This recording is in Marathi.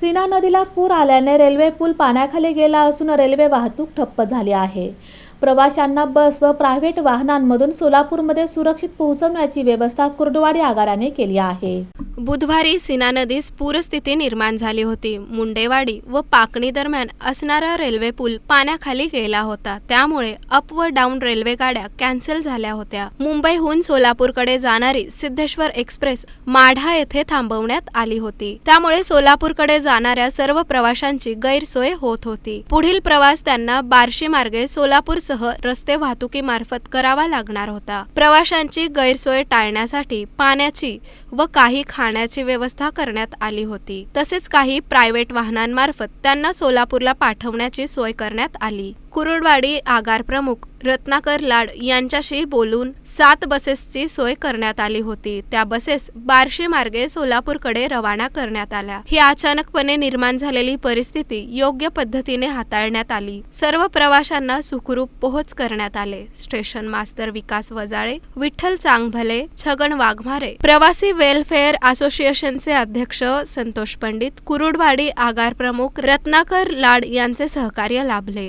सीना नदीला पूर आल्याने रेल्वे पूल पाण्याखाली गेला असून रेल्वे वाहतूक ठप्प झाली आहे. प्रवाशांना बस व प्रायव्हेट वाहनांमधून सोलापूरमध्ये सुरक्षित पोहोचवण्याची व्यवस्था कुर्डवाडी आगाराने केली आहे. बुधवारी सीना नदीस पूरस्थिती निर्माण झाली होती. मुंडेवाडी व पाकणी दरम्यान असणारा रेल्वे पूल पाण्याखाली गेला होता. त्यामुळे अप व डाऊन रेल्वे गाड्या कॅन्सल झाल्या होत्या. मुंबईहून सोलापूरकडे जाणारी सिद्धेश्वर एक्सप्रेस माढा येथे थांबवण्यात आली होती. त्यामुळे सोलापूरकडे जाणाऱ्या सर्व प्रवाशांची गैरसोय होत होती. पुढील प्रवास त्यांना बार्शी मार्गे सोलापूरसह रस्ते वाहतुकीमार्फत करावा लागणार होता. प्रवाशांची गैरसोय टाळण्यासाठी पाण्याची व काही खाण जाण्याची व्यवस्था करण्यात आली होती. तसेच काही प्रायव्हेट वाहनांमार्फत त्यांना सोलापूरला पाठवण्याची सोय करण्यात आली. कुरुडवाडी आगार प्रमुख रत्नाकर लाड यांच्याशी बोलून सात बसेसची सोय करण्यात आली होती. त्या बसेस बार्शी मार्गे सोलापूरकडे रवाना करण्यात आल्या. ही अचानकपणे निर्माण झालेली परिस्थिती योग्य पद्धतीने हाताळण्यात आली. सर्व प्रवाशांना सुखरूप पोहोच करण्यात आले. स्टेशन मास्तर विकास वजाळे विठ्ठल चांगभले छगन वाघमारे प्रवासी वेलफेअर असोसिएशनचे अध्यक्ष संतोष पंडित कुरुडवाडी आगार प्रमुख रत्नाकर लाड यांचे सहकार्य लाभले.